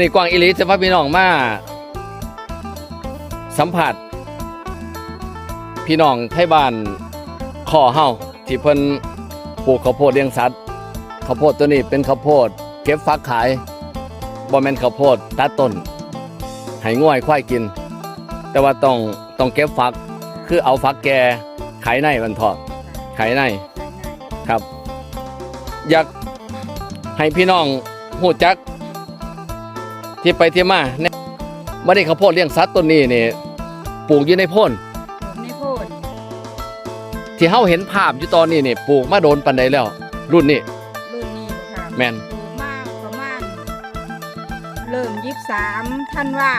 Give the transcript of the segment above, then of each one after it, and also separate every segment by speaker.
Speaker 1: นี้กวางอิลิจะพาพี่น้องมา สัมผัส พี่น้องไทยบ้านขอเฮาที่เพิ่นปลูกข้าวโพดเลี้ยงสัตว์ข้าวโพดตัวนี้เป็นข้าวโพด เก็บฟักขายบ่แม่นข้าวโพดตัดต้นให้ง่วยควายกิน แต่ว่าต้องต้องเก็บฟักคือเอาฟักแก่ขายในมันเถอะขายในครับ อยากให้พี่น้องหูจัก ที่ไปที่มาเนี่ยไม่ได้ข้าวโพดเลี้ยงสัตว์ต้นนี้นี่ปลูกอยู่ในโพ่น
Speaker 2: ในโพูด
Speaker 1: ที่เฮาเห็นภาพอยู่ตอนนี้นี่ปลูกมาโดนปันใดแล้ว รุ่นนี้
Speaker 2: รุ่นนี้ค่ะ
Speaker 1: แม่น
Speaker 2: ปลูกมาประมาณเริ่มยี่สามท่านว่า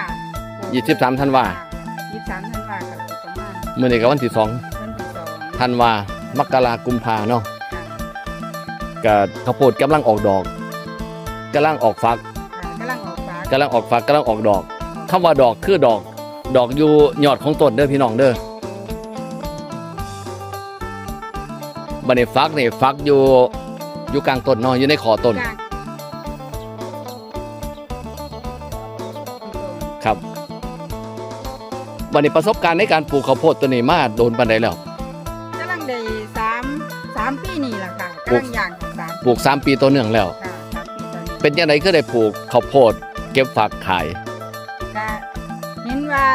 Speaker 1: 23ธันวา
Speaker 2: ยี่สามท่านว่าค่ะประมาณ
Speaker 1: มื้อนี้ก็วันที่2
Speaker 2: วันที่สอง
Speaker 1: ธันวามกรากุมภาเนาะ
Speaker 2: ค่ะ
Speaker 1: ก็ข้าวโพดกำลังออกดอกกำลังออกฟัก
Speaker 2: ค่ะกำลังออ กฟ้ากำ
Speaker 1: ลังออกฟักกำลังออกดอกคำว่าดอกคือดอก ดอกอยู่ยอดของต้นเด้อพี่น้องเด้อบัดนี้ฟักนี่ฟักอยู่อยู่กลางต้นเนาะอยู่ในขอต้น
Speaker 2: กลาง
Speaker 1: ครับบัดนี้ประสบการณ์ในการปลูกข้าวโพดตัวนี้มาโดนปันใดแล้ว
Speaker 2: กำลังได้สามสามปีนี่แหละค่ะ
Speaker 1: ปลู
Speaker 2: กำ
Speaker 1: ก
Speaker 2: ลังอย่างสาม
Speaker 1: ปลูก3ปีตัวเนื่องแล้ว
Speaker 2: ค่ะสามปีตอนนี้
Speaker 1: เป็นยังไงก็ได้ปลูกข้าวโพด เก็บฝักขาย
Speaker 2: ก็เห็นว่า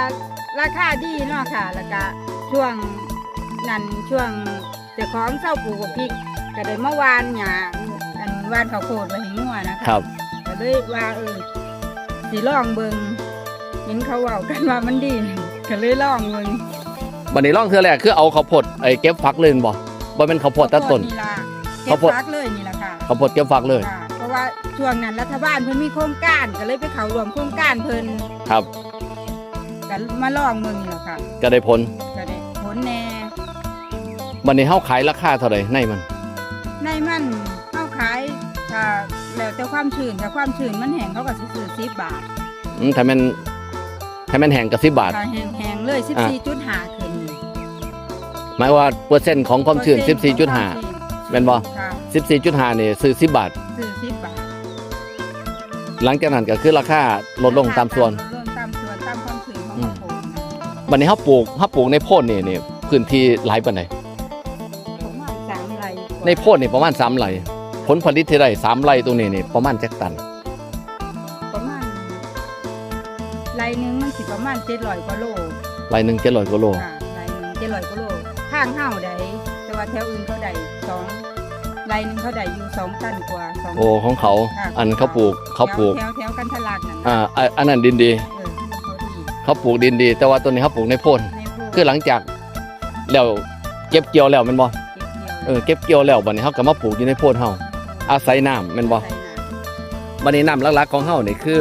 Speaker 2: ราคาดีเนาะค่ะ แล้วก็ช่วงนั้นช่วงเจ้าของเศร้าปลูกกับพริกก็ได้เมื่อวานหยาอันวานข้าวโพดไว้ให้งัวนะคะ
Speaker 1: ครับ
Speaker 2: ก็เลยว่าเออสิลองเบิงเห็นเขาเว่ากันว่ามันดีก็เลยลองเบิง
Speaker 1: บัดนี้ร่องเทือแรกคือเอาข้าวโพดไอ้เก็บฝักเลยบ่บ่เป็นข้าวโพดตัดต้น
Speaker 2: นี่ล่ะเก็
Speaker 1: ข้า
Speaker 2: บ
Speaker 1: วโพด
Speaker 2: ฟักเลยนี่แหละค่ะ
Speaker 1: ข้าวโพดเก็บฝักเลย
Speaker 2: ค่ะเพราะ ว่าช่วงนั้นรัฐบาลเพิ่นมีโครงการก็เลยไปเข้าร่วมโครงการเพิ่น
Speaker 1: ครับ
Speaker 2: ก็มาลองเบิงนี่แหละค่ะ
Speaker 1: ก็ได้ผล
Speaker 2: ก็ได้ผลแน่
Speaker 1: บัดนี้เฮาขายราคาเท่าไหร่ในมัน
Speaker 2: ในมันเข้าขายถ้าแล้วแต่ความชื้นถ้าความชื้นมันแห้งเขาก็สิซื้อ10บาท
Speaker 1: อืมถ้าแม่นถ้าแม่นแห้งก็10บาท
Speaker 2: ถ้าแห้งๆเลย
Speaker 1: อะ
Speaker 2: 14.5ขึ้น
Speaker 1: หมายว่าเปอร์เซ็นต์ของความชื้น 14.5 แม่นบ่
Speaker 2: ค่ะ
Speaker 1: 14.5นี่ซื้อ10บาท
Speaker 2: ซื้อ10บาท
Speaker 1: หลังจากนั้นก็คือราคาลดลงตามส่วน
Speaker 2: ลดลงตามส่วนตามความชื้นของ
Speaker 1: อืม
Speaker 2: ข้าวโพดนะ
Speaker 1: บัดนี้เฮาปลูกเฮาปลูกในโพดนี่นี่พื้นที่หลายปานใด
Speaker 2: ประมาณสามไร่กว่า
Speaker 1: ในโพดนี่ประมาณ3ไร่ผลผลิตที่ได้3ไร่ตรงนี้นี่ประมาณจักตัน
Speaker 2: ประมาณไร่หนึงมันสิประมาณ700กว่าโล
Speaker 1: ไร่หนึง700กว่าโล
Speaker 2: ค่ะไร่หนึง700กว่าโลทางเฮาได้แต่ว่าแถวอื่นเขาได้สอง ไร่หนึงเขาได้อยู่สองตันกว่าสอง
Speaker 1: โอ้ของเขา
Speaker 2: ค่ะ
Speaker 1: อันเขาปลูกเขาปลูก
Speaker 2: แถวแถวกันทะลักนั่น
Speaker 1: อ่าอ่าอันนั้นดินดี
Speaker 2: เออเขาดี
Speaker 1: เขาปลูกดินดี แต่ว่าตัวนี้เขาปลูกในโพน
Speaker 2: ในพวก
Speaker 1: คือหลังจากแล้วเก็บเกี่ยวแล้วแมันบ่
Speaker 2: เก็บเกี่ยว
Speaker 1: เออเก็บเกี่ยวแล้วบัดนี้เขาก็มาปลูกอยู่ในโพนเฮาอาศัยน้ำแม่นบ่
Speaker 2: ใส่น้ำ
Speaker 1: บัดนี้น้ำหลักๆของเฮานี่คือ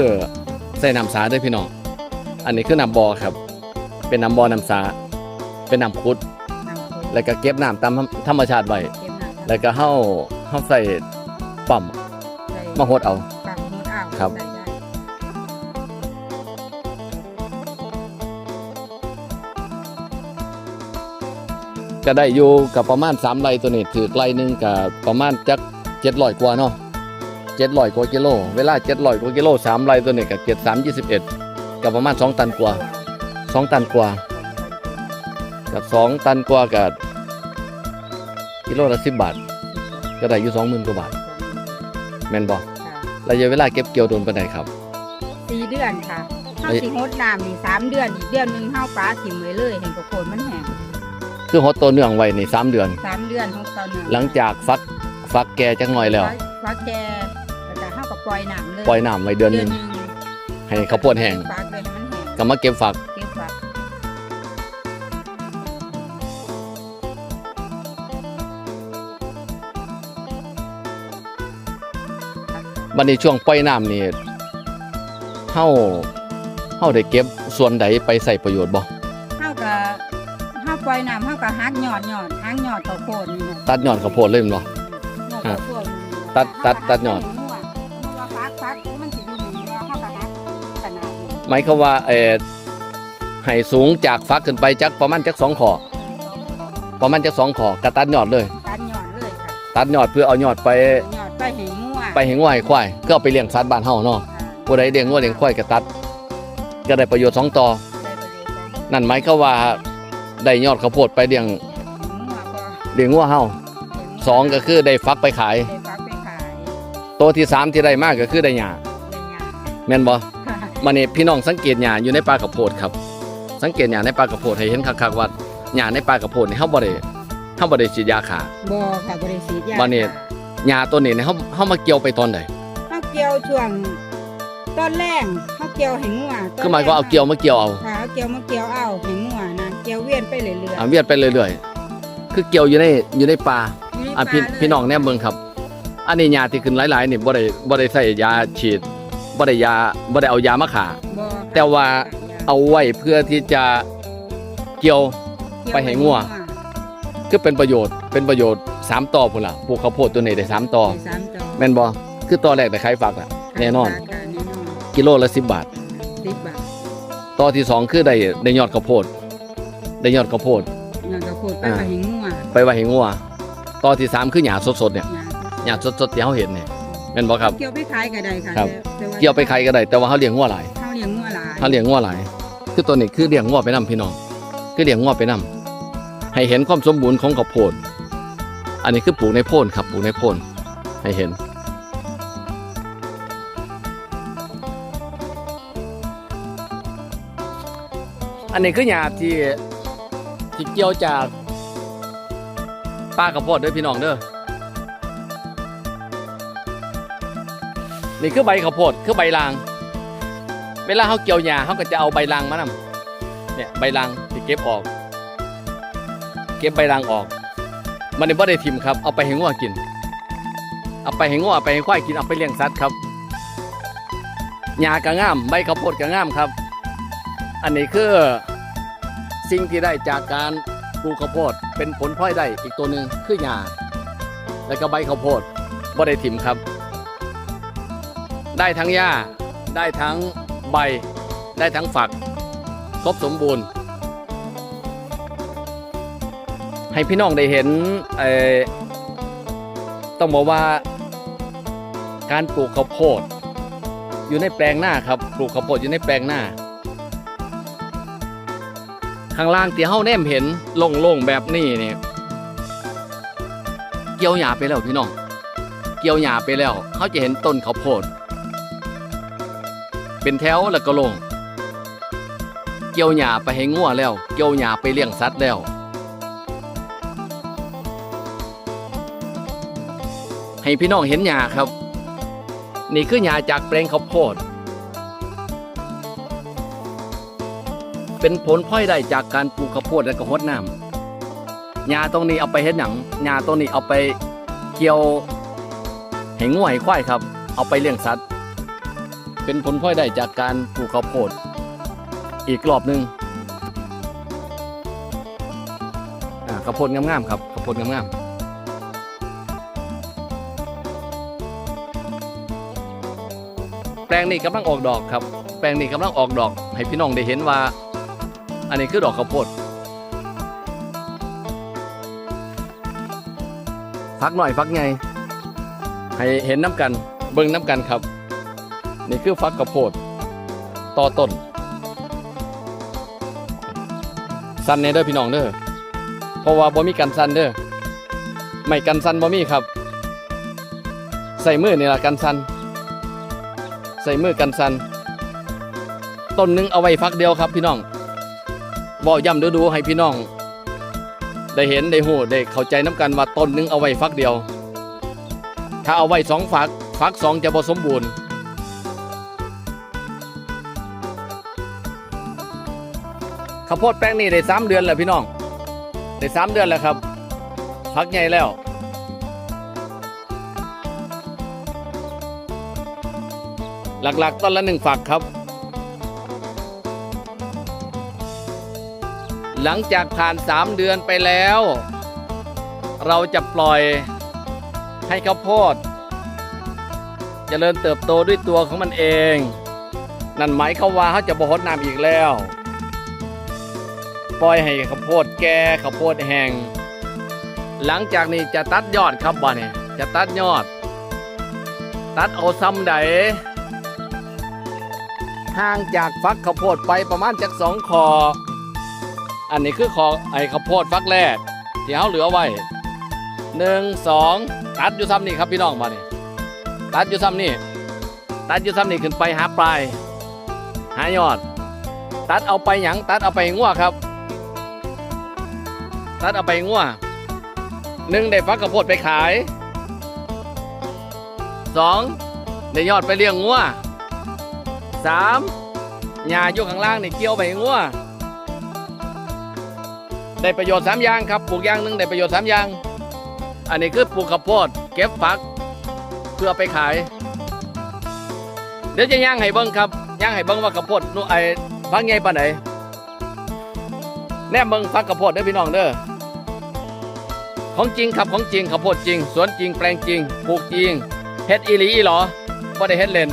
Speaker 1: ใส่น้ำสาเด้อพี่น้อง อันนี้คือน้ำบ่อครับ เป็นน้ำบ่อน้ำสา เป็นน้ำขุด
Speaker 2: น้ำโขง
Speaker 1: แล้วก็เก็บน้ำตามธรรมชาติไว้
Speaker 2: เก็บน้ำ
Speaker 1: แล้วก็เฮาเฮาใส่ปั๊ม
Speaker 2: ใส่
Speaker 1: มาหดเอา
Speaker 2: ปักมุดอ้าว
Speaker 1: ครับ
Speaker 2: ใส่ได้
Speaker 1: ก็ได้อยู่กับประมาณ3ไร่ตัวนี้ถือไร่หนึงก็ประมาณจัก700กว่าเนาะ700กว่ากิโล เวลา700กว่ากิโล3ไร่ตัวนี้ก็7 3 21ก็ประมาณ 2 ตันกว่า 2 ตันกว่ากับ 2 ตันกว่ากับ กิโลละ10บาท ก็ได้อยู่20,000กว่าบาท แม่นบ่
Speaker 2: ค่ะ
Speaker 1: ระยะเวลาเก็บเกี่ยวโดนปานใดครับ
Speaker 2: สี่เดือนค่ะเข้า
Speaker 1: เอ้ย
Speaker 2: สิงดน้ำนี่สามเดือนอีกเดือนหนึ่งเข้าปลาถิ่มไว้เลยเห็นกระโคนมันแห้ง
Speaker 1: คือฮดตัวเนื่องไว้นี่3เดือน
Speaker 2: สามเดือนของตอนนึง
Speaker 1: หลังจากฟักฟักแก่จักหน่อยแล้ว
Speaker 2: ฟ้าแกแล้วก็เข้ากับปล่อยน้ำเลย
Speaker 1: ปล่อยน้ำไว้เดือนหนึง
Speaker 2: หนึ่ง
Speaker 1: ให้ข้าวโพดแห้ง
Speaker 2: ปลาเลยให้มันแห้ง
Speaker 1: ก็มาเก็บฝั
Speaker 2: ก บฝัก
Speaker 1: บัดนี้ช่วงปล่อยน้ำนี่เฮาเฮาได้เก็บส่วนใดไปใส่ประโยชน์บ่
Speaker 2: เข้ากับเข้าปล่อยน้ำเข้ากับฮักหยอดหยอดฮักหยอดข้าวโพดนี่นะ
Speaker 1: ตัดยอดข้าวโพดเลยแม่นบ่
Speaker 2: หยอดข้าวโพดนี่นะ
Speaker 1: ตัดตัดตัดหยอด
Speaker 2: เข้ากับฮักฟักฟักมันสิอยู่นี่ว่าเข้ากับฮักขนาดนี้
Speaker 1: หมายความว่าเอ่อให้สูงจากฟักขึ้นไปจักประมาณจักสองขอประมาณจักสองขอก็ตัดยอดเลย
Speaker 2: ตัดหยอดเลยค่ะ
Speaker 1: ตัดยอดเพื่อเอายอดไป
Speaker 2: หยอด ไปให้งัว
Speaker 1: ไปให้ง่วยควายก็เอาไปเลี้ยงสัตว์บ้านเฮาเนาะ
Speaker 2: ค่ะ
Speaker 1: ผู้ใดเลี้ยงงัวเลี้ยงควายก็ตัด ก็ได้ประโยชน์สองต่อ
Speaker 2: ได้ประโยชน์ของ
Speaker 1: นั่นหมายความว่าได้ยอดข้าวโพดไปเลี้ยง
Speaker 2: หัวก็
Speaker 1: เลี้ยงงัวเฮาสองก็คือได้ฟักไปขาย
Speaker 2: ได้ฟักไปขาย
Speaker 1: ตัวที่สามที่ได้มากก็คือได้หญ้า
Speaker 2: ได้งาน
Speaker 1: แม่นบ่
Speaker 2: ค่ะ
Speaker 1: มานี่พี่น้องสังเกตหญ้าอยู่ในป่าข้าวโพดครับ สังเกตหญ้าในป่าข้าวโพดให้เห็นคักๆว่าหญ้าในป่าข้าวโพดนี่เฮาบ่ได้เฮาบ่ได้ฉีดยาฆ่า
Speaker 2: บ่ค่ะบ่ได้ฉีดยา
Speaker 1: บ่นี่ หญ้าตัวนี้เนี่ยเฮาเฮามาเกี่ยวไปตอนใด
Speaker 2: เฮาเกี่ยวช่วงตอนแรกเฮาเกี่ยวให้งัวตน
Speaker 1: คือหมายก็เอาเกี่ยวมาเกี่ยวเอา
Speaker 2: ค่ะเอาเกี่ยวมาเกี่ยวเอาให้งัวนะเกี่ยวเวียนไปเรื่อย
Speaker 1: อ่าเวียนไปเรื่อยๆคือเกี่ยวอยู่ในอยู่ในป่า
Speaker 2: ๆยู่ใน
Speaker 1: อะพี่
Speaker 2: ป่าเลย
Speaker 1: พี่น้องแนมเบิ่งครับ อันนี้ยาที่ขึ้นหลายๆนี่บ่ได้บ่ได้ใส่ยาฉีดบ่ได้ยาบ่ได้เอายามาฆ่า
Speaker 2: บ่ค่ะ
Speaker 1: แต่ว่า เอาไว้เพื่อที่จะเกี่ยว
Speaker 2: เกี่ยว
Speaker 1: ไปให้งัว คือเป็นประโยชน์เป็นประโยชน์ สามต่อพุ่นล่ะปลูกข้าวโพดตัวนี้ได้สามต่อ
Speaker 2: ได้สามต่อ
Speaker 1: แม่นบ่คือต่อแรกได้ขายฝักล่ะแน่นอน
Speaker 2: ค่ะแน่นอน
Speaker 1: กิโลละ10บาท
Speaker 2: สิบบาท
Speaker 1: ต่อที่สองคือได้ได้ยอดข้าวโพด ได้ยอดข้าวโพด
Speaker 2: เงินก็พูดไป
Speaker 1: อ่า
Speaker 2: ว่าให้งัว
Speaker 1: ไปไว้ให้งัวต่อที่สามคือหญ้าสดๆเนี่ย
Speaker 2: หยา
Speaker 1: หญ้าสดๆที่เฮาเห็นเนี่ยแม่นบ่ครับ
Speaker 2: เกี่ยวไปขายก็ได้ค่ะ
Speaker 1: ครับ
Speaker 2: แต่า
Speaker 1: เกี่ยวไปใครก็ได้แต่ว่าเขาเลี้ยงงัวหลาย
Speaker 2: เฮาเลี้ยงงัวหลาย
Speaker 1: เขาเลี้ยงงัวหลายคือตัวนี้คือเลี้ยงงัวไปนํพี่น้องคือเลี้ยงงัวไปนํให้เห็นความสมบูรณ์ของข้าวโพด อันนี้คือปลูกในโพนครับปลูกในโพนให้เห็น อันนี้คือหญ้าที่ที่เกี่ยวจากป้าข้าวโพดด้วยพี่น้องเด้อนี่คือใบข้าวโพดคือใบลาง เวลาเขาเกี่ยวหญ้าเขาก็จะเอาใบลางมานำเนี่ยใบลางที่เก็บออก เก็บใบลางออก มันไม่ได้ทิมครับเอาไปให้งัวกิน เอาไปให้งัวเอาไปให้ควายกินเอาไปเลี้ยงสัตว์ครับหญ้าก็งามใบข้าวโพดก็งามครับ อันนี้คือสิ่งที่ได้จากการปลูกข้าวโพดเป็นผลพลอยได้อีกตัวหนึ่งคือหญ้าแล้วก็ใบข้าวโพดบ่ได้ทิมครับ ได้ทั้งหญ้าได้ทั้งใบ ได้ทั้งฝัก ครบสมบูรณ์ ให้พี่น้องได้เห็นต้องบอกว่าการปลูกข้าวโพด อยู่ในแปลงหน้าครับ ปลูกข้าวโพดอยู่ในแปลงหน้า ข้างล่างที่เฮาแนมเห็นโล่งๆแบบนี้เนี่ยเกี่ยวหญ้าไปแล้วพี่น้อง เกี่ยวหญ้าไปแล้วเขาจะเห็นต้นข้าวโพด เป็นแถวแล้วก็ลง เกี่ยวหญ้าไปให้งัวแล้ว เกี่ยวหญ้าไปเลี้ยงสัตว์แล้ว ให้พี่น้องเห็นหญ้าครับ นี่คือหญ้าจากแปลงข้าวโพด เป็นผลพลอยได้จากการปลูกข้าวโพดและก็รดน้ำหญ้าตรงนี้เอาไปเฮ็ดหยังหญ้าตรงนี้เอาไปเกี่ยวให้งัวให้ควายครับ เอาไปเลี้ยงสัตว์ เป็นผลพลอยได้จากการปลูกข้าวโพด อีกรอบหนึ่งข้าวโพดงามๆครับข้าวโพดงามๆ แปลงนี้กำลังออกดอกครับ แปลงนี้กำลังออกดอก ให้พี่น้องได้เห็นว่า อันนี้คือดอกข้าวโพดฟักหน่อยฟักไงให้เห็นน้ำกัน เบิ่งน้ำกันครับ นี่คือฟักกระโพดต่อต้นสั้นเนเด้อพี่น้องเด้อเพราะว่าบ่มีกันสั้นเด้อไม่กันสั้นบ่มีครับ ใส่มือนี่ล่ะกันสั้น ใส่มือกันสันต้นหนึงเอาไว้ฟักเดียวครับพี่น้องบอกย้ำดูดูๆให้พี่น้อง ได้เห็นได้หูได้เข้าใจน้ำกันว่าต้นหนึงเอาไว้ฟักเดียว ถ้าเอาไว้สองฝักฝักสองจะบ่สมบูรณ์ข้าวโพดแป้งนี่ได้สามเดือนแล้วพี่น้องได้สามเดือนแล้วครับพักใหญ่แล้ว หลักๆ ต้นละหนึ่งฝักครับ หลังจากผ่านสามเดือนไปแล้ว เราจะปล่อยให้ข้าวโพดจเจริญเติบโตด้วยตัวของมันเอง นั่นหมายเขามว่าเขาจะบ่ฮดน้ำอีกแล้ว ปล่อยให้ข้าวโพดแก่ข้าวโพดแห้งหลังจากนี้จะตัดยอดครับบ่เนี่ยจะตัดยอด ตัดเอาซ้ำใด ห่างจากฟักข้าวโพดไปประมาณจากสองคอ อันนี้คือคอไอ้ข้าวโพดฟักแรกที่เขาเหลือไว้หนึ่งสองตัดอยู่ซ้ำนี่ครับพี่น้องมาเนี่ยตัดอยู่ซ้ำนี่ตัดอยู่ซ้ำนี่ขึ้นไปหาปลาย หายอด ตัดเอาไปหยังตัดเอาไปงัวครับ ตัดเอาไปงัวหนึ่งได้ฟักข้าวโพดไปขายสองได้ยอดไปเลี้ยงงัว สามหญ้าอยู่ข้างล่างนี่เกี่ยวไปให้งัวได้ประโยชน์สามอย่างครับปลูกอย่างหนึ่งได้ประโยชน์สามอย่าง อันนี้คือปลูกข้าวโพดเก็บฟัก เพื่อไปขาย เดี๋ยวจะย่างให้เบิ้งครับย่างให้เบิ้งว่าข้าวโพดนู่ไอ้ฟักใหญ่ปานไหนแนมเบิ้งฟักข้าวโพดเด้อพี่น้องเด้อของจริงครับของจริงข้าวโพดจริง สวนจริงแปลงจริงปลูกจริงเฮ็ดอีหลีอีหรอบ่ได้เฮ็ดเล่น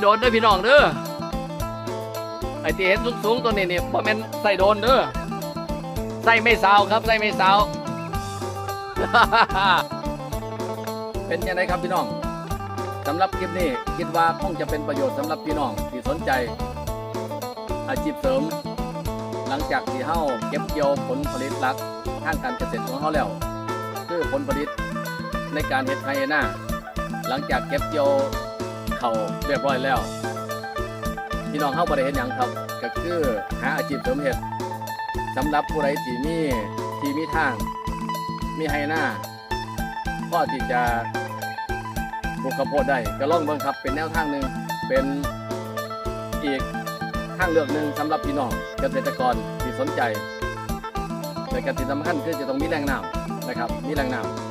Speaker 1: โดนเด้อพี่น้องเด้อไอ้ที่เห็นสูงๆตัวนี้เนี่บ่แม่นใส่โดนเด้อใส่ไม่ซาวครับใส่ไม่ซาวเป็นยังไงครับพี่น้องสำหรับคลิปนี้คิดว่าคงจะเป็นประโยชน์สำหรับพี่น้องที่สนใจ อาชีพเสริม หลังจากที่เฮาเก็บเกี่ยวผลผลิตหลักทางการเกษตรของเฮาแล้ว คือผลผลิตในการเฮ็ดไฮนาหลังจากเก็บเกี่ยว เขาเรียบร้อยแล้วพี่น้องเฮาบ่ได้เฮ็ดหยังครับก็คือหาอาชีพเสริมเฮ็ดสำหรับผู้ใดที่มีที่มีทาง มีไฮนาก็ที่จะปลูกข้าวโพดได้ก็ลองเบิ่งครับเป็นแนวทางหนึ่งเป็นอีกทางเลือกหนึ่งสำหรับพี่น้องเกษตรกรที่สนใจแต่กที่สำคัญคือจะต้องมีแรงน้ำนะครับมีแรงน้ำ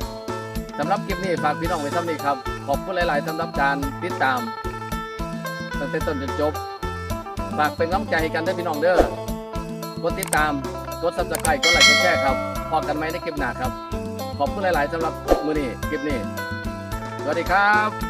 Speaker 1: สำหรับคลิปนี้ฝากพี่น้องไว้ซ้ำนี้ครับ ขอบคุณหลาย ๆสำหรับการติดตาม ตั้งแต่ต้นจนจบ ฝากเป็นกำลังใจให้กันด้วยพี่น้องเด้อกดติดตาม กดซับสไครต์กดไลค์ กดแชร์ครับ พอกันไหมในคลิปหน้าครับ ขอบคุณหลาย ๆสำหรับมือนี้คลิปนี้ สวัสดีครับ